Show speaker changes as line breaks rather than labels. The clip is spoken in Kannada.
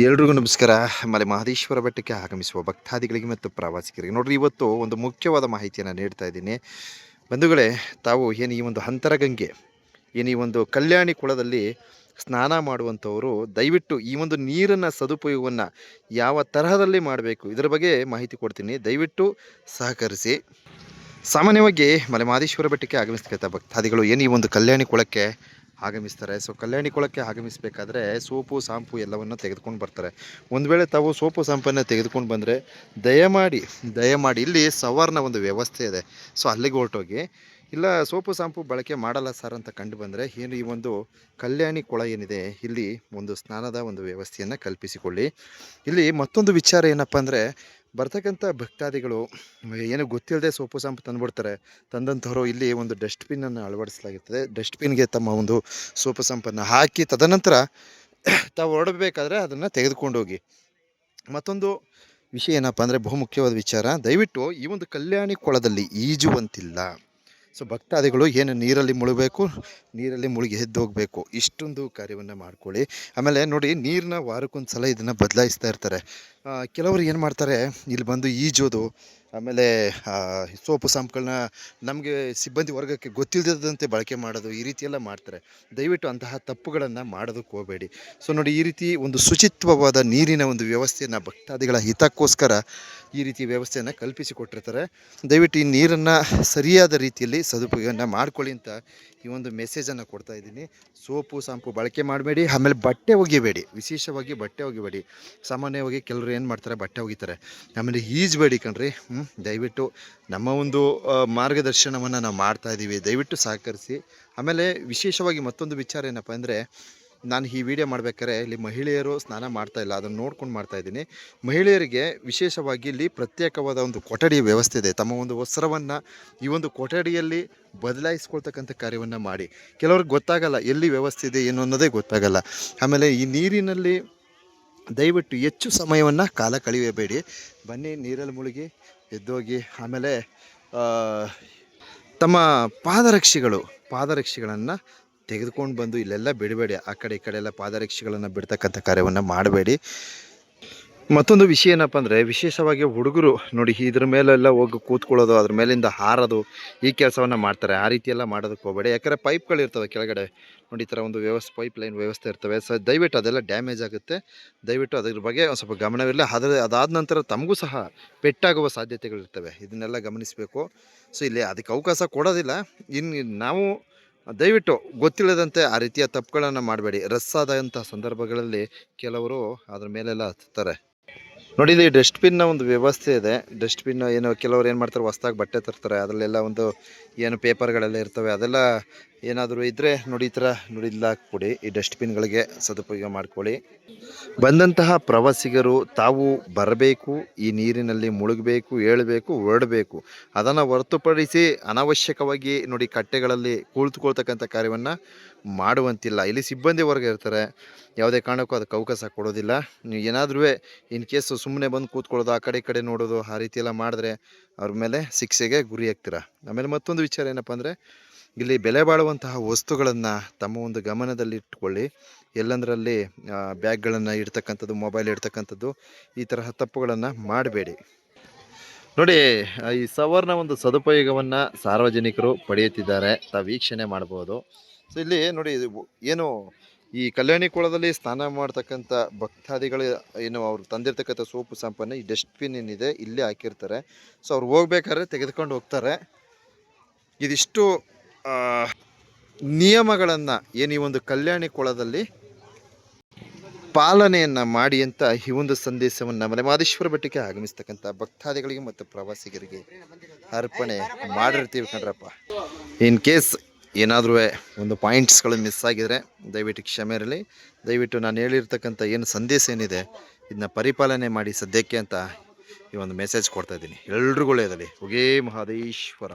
ಎಲ್ರಿಗೂ ನಮಸ್ಕಾರ. ಮಲೆ ಮಹದೇಶ್ವರ ಬೆಟ್ಟಕ್ಕೆ ಆಗಮಿಸುವ ಭಕ್ತಾದಿಗಳಿಗೆ ಮತ್ತು ಪ್ರವಾಸಿಗರಿಗೆ. ನೋಡ್ರಿ, ಇವತ್ತು ಒಂದು ಮುಖ್ಯವಾದ ಮಾಹಿತಿಯನ್ನು ನೀಡ್ತಾ ಇದ್ದೀನಿ. ಬಂಧುಗಳೇ, ತಾವು ಏನು ಈ ಒಂದು ಅಂತರಗಂಗೆ, ಏನು ಈ ಒಂದು ಕಲ್ಯಾಣಿ ಕುಳದಲ್ಲಿ ಸ್ನಾನ ಮಾಡುವಂಥವರು, ದಯವಿಟ್ಟು ಈ ಒಂದು ನೀರನ್ನು ಸದುಪಯೋಗವನ್ನು ಯಾವ ತರಹದಲ್ಲಿ ಮಾಡಬೇಕು, ಇದರ ಬಗ್ಗೆ ಮಾಹಿತಿ ಕೊಡ್ತೀನಿ. ದಯವಿಟ್ಟು ಸಹಕರಿಸಿ. ಸಾಮಾನ್ಯವಾಗಿ ಮಲೆ ಮಹದೇಶ್ವರ ಬೆಟ್ಟಕ್ಕೆ ಆಗಮಿಸ್ತಕ್ಕಂಥ ಭಕ್ತಾದಿಗಳು ಏನು ಈ ಒಂದು ಕಲ್ಯಾಣಿ ಕುಳಕ್ಕೆ ಆಗಮಿಸ್ತಾರೆ. ಸೊ ಕಲ್ಯಾಣಿ ಕೊಳಕ್ಕೆ ಆಗಮಿಸಬೇಕಾದ್ರೆ ಸೋಪು, ಸಾಂಪು ಎಲ್ಲವನ್ನು ತೆಗೆದುಕೊಂಡು ಬರ್ತಾರೆ. ಒಂದು ವೇಳೆ ತಾವು ಸೋಪು, ಸಾಂಪನ್ನು ತೆಗೆದುಕೊಂಡು ಬಂದರೆ ದಯಮಾಡಿ ದಯಮಾಡಿ ಇಲ್ಲಿ ಸವಾರ್ನ ಒಂದು ವ್ಯವಸ್ಥೆ ಇದೆ. ಸೊ ಅಲ್ಲಿಗೆ ಹೊರಟೋಗಿ, ಇಲ್ಲ, ಸೋಪು, ಸಾಂಪು ಬಳಕೆ ಮಾಡಲ್ಲ ಸರ್ ಅಂತ ಕಂಡು ಬಂದರೆ ಏನು ಈ ಒಂದು ಕಲ್ಯಾಣಿ ಕೊಳ ಏನಿದೆ, ಇಲ್ಲಿ ಒಂದು ಸ್ನಾನದ ಒಂದು ವ್ಯವಸ್ಥೆಯನ್ನು ಕಲ್ಪಿಸಿಕೊಳ್ಳಿ. ಇಲ್ಲಿ ಮತ್ತೊಂದು ವಿಚಾರ ಏನಪ್ಪ ಅಂದರೆ ಬರ್ತಕ್ಕಂಥ ಭಕ್ತಾದಿಗಳು, ಏನು ಗೊತ್ತಿಲ್ಲದೆ ಸೋಪು ಸಾಂಪು ತಂದುಬಿಡ್ತಾರೆ. ತಂದಂಥವರು ಇಲ್ಲಿ ಒಂದು ಡಸ್ಟ್ಬಿನ್ನನ್ನು ಅಳವಡಿಸಲಾಗುತ್ತದೆ ಡಸ್ಟ್ಬಿನ್ಗೆ ತಮ್ಮ ಒಂದು ಸೋಪು ಸಂಪನ್ನು ಹಾಕಿ, ತದನಂತರ ತಾವು ಹೊರಡಬೇಕಾದ್ರೆ ಅದನ್ನು ತೆಗೆದುಕೊಂಡು ಹೋಗಿ ಮತ್ತೊಂದು ವಿಷಯ ಏನಪ್ಪ ಅಂದರೆ ಬಹುಮುಖ್ಯವಾದ ವಿಚಾರ, ದಯವಿಟ್ಟು ಈ ಒಂದು ಕಲ್ಯಾಣಿ ಕೊಳದಲ್ಲಿ ಈಜುವಂತಿಲ್ಲ. ಸೊ ಭಕ್ತಾದಿಗಳು ಏನು ನೀರಲ್ಲಿ ಮುಳುಗಬೇಕು? ನೀರಲ್ಲಿ ಮುಳುಗಿ ಎದ್ದು ಹೋಗಬೇಕು. ಇಷ್ಟೊಂದು ಕಾರ್ಯವನ್ನು ಮಾಡ್ಕೊಳ್ಳಿ. ಆಮೇಲೆ ನೋಡಿ ನೀರನ್ನ ವಾರಕ್ಕೊಂದು ಸಲ ಇದನ್ನು ಬದಲಾಯಿಸ್ತಾ ಇರ್ತಾರೆ. ಕೆಲವರು ಏನು ಮಾಡ್ತಾರೆ? ಇಲ್ಲಿ ಬಂದು ಈಜೋದು, ಆಮೇಲೆ ಸೋಪು ಸಾಂಪ್ಗಳನ್ನ ನಮಗೆ ಸಿಬ್ಬಂದಿ ವರ್ಗಕ್ಕೆ ಗೊತ್ತಿಲ್ಲದಂತೆ ಬಳಕೆ ಮಾಡೋದು, ಈ ರೀತಿಯೆಲ್ಲ ಮಾಡ್ತಾರೆ. ದಯವಿಟ್ಟು ಅಂತಹ ತಪ್ಪುಗಳನ್ನು ಮಾಡೋದಕ್ಕೆ ಹೋಗಬೇಡಿ. ಸೊ ನೋಡಿ, ಈ ರೀತಿ ಒಂದು ಶುಚಿತ್ವವಾದ ನೀರಿನ ಒಂದು ವ್ಯವಸ್ಥೆಯನ್ನು ಭಕ್ತಾದಿಗಳ ಹಿತಕ್ಕೋಸ್ಕರ ಈ ರೀತಿ ವ್ಯವಸ್ಥೆಯನ್ನು ಕಲ್ಪಿಸಿಕೊಟ್ಟಿರ್ತಾರೆ ದಯವಿಟ್ಟು ಈ ನೀರನ್ನು ಸರಿಯಾದ ರೀತಿಯಲ್ಲಿ ಸದುಪಯೋಗವನ್ನು ಮಾಡ್ಕೊಳ್ಳಿ ಅಂತ ಈ ಒಂದು ಮೆಸೇಜನ್ನು ಕೊಡ್ತಾ ಇದ್ದೀನಿ. ಸೋಪು ಸಾಂಪು ಬಳಕೆ ಮಾಡಬೇಡಿ, ಆಮೇಲೆ ಬಟ್ಟೆ ಒಗಿಬೇಡಿ, ವಿಶೇಷವಾಗಿ ಬಟ್ಟೆ ಒಗಿಬೇಡಿ. ಸಾಮಾನ್ಯವಾಗಿ ಕೆಲವರು ಏನು ಮಾಡ್ತಾರೆ, ಬಟ್ಟೆ ಒಗಿತಾರೆ. ಆಮೇಲೆ ಈಜಬೇಡಿ ಕಣ್ರಿ? ದಯವಿಟ್ಟು ನಮ್ಮ ಒಂದು ಮಾರ್ಗದರ್ಶನವನ್ನು ನಾವು ಮಾಡ್ತಾ ಇದ್ದೀವಿ ದಯವಿಟ್ಟು ಸಹಕರಿಸಿ. ಆಮೇಲೆ ವಿಶೇಷವಾಗಿ ಮತ್ತೊಂದು ವಿಚಾರ ಏನಪ್ಪ ಅಂದರೆ ನಾನು ಈ ವಿಡಿಯೋ ಮಾಡಬೇಕಾದ್ರೆ ಇಲ್ಲಿ ಮಹಿಳೆಯರು ಸ್ನಾನ ಮಾಡ್ತಾ ಇಲ್ಲ, ಅದನ್ನು ನೋಡ್ಕೊಂಡು ಮಾಡ್ತಾ ಇದ್ದೀನಿ. ಮಹಿಳೆಯರಿಗೆ ವಿಶೇಷವಾಗಿ ಇಲ್ಲಿ ಪ್ರತ್ಯೇಕವಾದ ಒಂದು ಕೊಠಡಿ ವ್ಯವಸ್ಥೆ ಇದೆ. ತಮ್ಮ ಒಂದು ವಸ್ತ್ರವನ್ನು ಈ ಒಂದು ಕೊಠಡಿಯಲ್ಲಿ ಬದಲಾಯಿಸ್ಕೊಳ್ತಕ್ಕಂಥ ಕಾರ್ಯವನ್ನು ಮಾಡಿ. ಕೆಲವ್ರಿಗೆ ಗೊತ್ತಾಗಲ್ಲ, ಎಲ್ಲಿ ವ್ಯವಸ್ಥೆ ಇದೆ, ಏನು ಅನ್ನೋದೇ ಗೊತ್ತಾಗಲ್ಲ. ಆಮೇಲೆ ಈ ನೀರಿನಲ್ಲಿ ದಯವಿಟ್ಟು ಹೆಚ್ಚು ಸಮಯವನ್ನು ಕಾಲ ಕಳೆಯಬೇಡಿ. ಬನ್ನಿ, ನೀರಲ್ಲಿ ಮುಳುಗಿ, ಎದ್ದೋಗಿ, ಆಮೇಲೆ ತಮ್ಮ ಪಾದರಕ್ಷೆಗಳು, ಪಾದರಕ್ಷೆಗಳನ್ನು ತೆಗೆದುಕೊಂಡು ಬಂದು ಇಲ್ಲೆಲ್ಲ ಬಿಡಬೇಡಿ. ಆ ಕಡೆ ಈ ಕಡೆ ಎಲ್ಲ ಪಾದರಕ್ಷೆಗಳನ್ನು ಬಿಡ್ತಕ್ಕಂಥ ಕಾರ್ಯವನ್ನು ಮಾಡಬೇಡಿ. ಮತ್ತೊಂದು ವಿಷಯ ಏನಪ್ಪ ಅಂದರೆ ವಿಶೇಷವಾಗಿ ಹುಡುಗರು ನೋಡಿ, ಇದ್ರ ಮೇಲೆಲ್ಲ ಹೋಗಿ ಕೂತ್ಕೊಳ್ಳೋದು, ಅದ್ರ ಮೇಲಿಂದ ಹಾರೋದು, ಈ ಕೆಲಸವನ್ನು ಮಾಡ್ತಾರೆ. ಆ ರೀತಿ ಎಲ್ಲ ಮಾಡೋದಕ್ಕೆ ಹೋಗಬೇಡಿ. ಯಾಕಂದರೆ ಪೈಪ್ಗಳು ಇರ್ತವೆ ಕೆಳಗಡೆ. ನೋಡಿ, ಈ ಥರ ಒಂದು ವ್ಯವಸ್ಥೆ ಪೈಪ್ ಲೈನ್ ವ್ಯವಸ್ಥೆ ಇರ್ತವೆ. ಸೊ, ದಯವಿಟ್ಟು ಅದೆಲ್ಲ ಡ್ಯಾಮೇಜ್ ಆಗುತ್ತೆ. ದಯವಿಟ್ಟು ಅದ್ರ ಬಗ್ಗೆ ಒಂದು ಸ್ವಲ್ಪ ಗಮನವಿರಲಿ. ಅದರ, ಅದಾದ ನಂತರ ತಮಗೂ ಸಹ ಪೆಟ್ಟಾಗುವ ಸಾಧ್ಯತೆಗಳಿರ್ತವೆ. ಇದನ್ನೆಲ್ಲ ಗಮನಿಸಬೇಕು. ಸೊ, ಇಲ್ಲಿ ಅದಕ್ಕೆ ಅವಕಾಶ ಕೊಡೋದಿಲ್ಲ. ಇನ್ನು ನಾವು ದಯವಿಟ್ಟು ಗೊತ್ತಿಲ್ಲದಂತೆ ಆ ರೀತಿಯ ತಪ್ಪುಗಳನ್ನು ಮಾಡಬೇಡಿ. ರಸ್ಸಾದಂಥ ಸಂದರ್ಭಗಳಲ್ಲಿ ಕೆಲವರು ಅದ್ರ ಮೇಲೆಲ್ಲ ಹತ್ತಾರೆ ನೋಡಿ ಇಲ್ಲಿ ಡಸ್ಟ್ಬಿನ್ನ ಒಂದು ವ್ಯವಸ್ಥೆ ಇದೆ. ಡಸ್ಟ್ಬಿನ್ ಏನು ಕೆಲವರು ಏನು ಮಾಡ್ತಾರೆ, ಹೊಸ್ದಾಗಿ ಬಟ್ಟೆ ತರ್ತಾರೆ. ಅದರಲ್ಲೆಲ್ಲ ಒಂದು ಏನು ಪೇಪರ್ಗಳೆಲ್ಲ ಇರ್ತವೆ, ಅದೆಲ್ಲ ಏನಾದರೂ ಇದ್ದರೆ ನೋಡಿ ಈ ಥರ ನೋಡಿ ಇಲ್ಲಿ ಹಾಕ್ಬಿಡಿ ಈ ಡಸ್ಟ್ಬಿನ್ಗಳಿಗೆ ಸದುಪಯೋಗ ಮಾಡ್ಕೊಳ್ಳಿ. ಬಂದಂತಹ ಪ್ರವಾಸಿಗರು ತಾವು ಬರಬೇಕು, ಈ ನೀರಿನಲ್ಲಿ ಮುಳುಗಬೇಕು, ಏಳಬೇಕು ಹೊರಡಬೇಕು ಅದನ್ನು ಹೊರತುಪಡಿಸಿ ಅನಾವಶ್ಯಕವಾಗಿ ನೋಡಿ, ಕಟ್ಟೆಗಳಲ್ಲಿ ಕುಳಿತುಕೊಳ್ತಕ್ಕಂಥ ಕಾರ್ಯವನ್ನು ಮಾಡುವಂತಿಲ್ಲ. ಇಲ್ಲಿ ಸಿಬ್ಬಂದಿ ವರ್ಗ ಇರ್ತಾರೆ. ಯಾವುದೇ ಕಾರಣಕ್ಕೂ ಅದಕ್ಕೆ ಅವಕಾಶ ಕೊಡೋದಿಲ್ಲ. ನೀವು ಏನಾದ್ರೂ ಇನ್ ಕೇಸು ಸುಮ್ಮನೆ ಬಂದು ಕೂತ್ಕೊಳ್ಳೋದು, ಆ ಕಡೆ ಈ ಕಡೆ ನೋಡೋದು, ಆ ರೀತಿ ಎಲ್ಲ ಮಾಡಿದ್ರೆ ಅವ್ರ ಮೇಲೆ ಶಿಕ್ಷೆಗೆ ಗುರಿ ಆಗ್ತೀರ? ಆಮೇಲೆ ಮತ್ತೊಂದು ವಿಚಾರ ಏನಪ್ಪ ಅಂದರೆ, ಇಲ್ಲಿ ಬೆಲೆ ಬಾಳುವಂತಹ ವಸ್ತುಗಳನ್ನು ತಮ್ಮ ಒಂದು ಗಮನದಲ್ಲಿ ಇಟ್ಕೊಳ್ಳಿ. ಎಲ್ಲಂದರಲ್ಲಿ ಬ್ಯಾಗ್ಗಳನ್ನು ಇಡ್ತಕ್ಕಂಥದ್ದು, ಮೊಬೈಲ್ ಇಡ್ತಕ್ಕಂಥದ್ದು, ಈ ತರಹ ತಪ್ಪುಗಳನ್ನು ಮಾಡಬೇಡಿ. ನೋಡಿ ಈ ಸವರ್ನ ಒಂದು ಸದುಪಯೋಗವನ್ನು ಸಾರ್ವಜನಿಕರು ಪಡೆಯುತ್ತಿದ್ದಾರೆ. ತಾವು ವೀಕ್ಷಣೆ ಮಾಡ್ಬೋದು. ಸೊ ಇಲ್ಲಿ ನೋಡಿ ಏನು ಈ ಕಲ್ಯಾಣಿ ಕೊಳದಲ್ಲಿ ಸ್ನಾನ ಮಾಡ್ತಕ್ಕಂಥ ಭಕ್ತಾದಿಗಳು, ಏನು ಅವರು ತಂದಿರ್ತಕ್ಕಂಥ ಸೋಪು ಸಂಪನ್ನ ಈ ಡಸ್ಟ್ಬಿನ್ ಏನಿದೆ, ಇಲ್ಲೇ ಹಾಕಿರ್ತಾರೆ. ಸೊ ಅವ್ರು ಹೋಗ್ಬೇಕಾದ್ರೆ ತೆಗೆದುಕೊಂಡು ಹೋಗ್ತಾರೆ. ಇದಿಷ್ಟು ನಿಯಮಗಳನ್ನು ಏನು ಈ ಒಂದು ಕಲ್ಯಾಣಿ ಕೊಳದಲ್ಲಿ ಪಾಲನೆಯನ್ನು ಮಾಡಿ ಅಂತ ಈ ಒಂದು ಸಂದೇಶವನ್ನು ಮಲೆಮಾದೇಶ್ವರ ಬೆಟ್ಟಕ್ಕೆ ಆಗಮಿಸ್ತಕ್ಕಂಥ ಭಕ್ತಾದಿಗಳಿಗೆ ಮತ್ತು ಪ್ರವಾಸಿಗರಿಗೆ ಅರ್ಪಣೆ ಮಾಡಿರ್ತೀವಿ ಕಣ್ರಪ್ಪ. ಇನ್ ಕೇಸ್ ಏನಾದರೂ ಒಂದು ಪಾಯಿಂಟ್ಸ್ಗಳು ಮಿಸ್ ಆಗಿದರೆ ದಯವಿಟ್ಟು ಕ್ಷಮೆ ಇರಲಿ. ದಯವಿಟ್ಟು ನಾನು ಹೇಳಿರ್ತಕ್ಕಂಥ ಏನು ಸಂದೇಶ ಏನಿದೆ, ಇದನ್ನ ಪರಿಪಾಲನೆ ಮಾಡಿ ಸದ್ಯಕ್ಕೆ ಅಂತ ಈ ಒಂದು ಮೆಸೇಜ್ ಕೊಡ್ತಾ ಇದ್ದೀನಿ. ಎಲ್ರಿಗೂ ಒಳ್ಳೆಯದಲ್ಲಿ ಹೊಗೇ ಮಹಾದೇಶ್ವರ.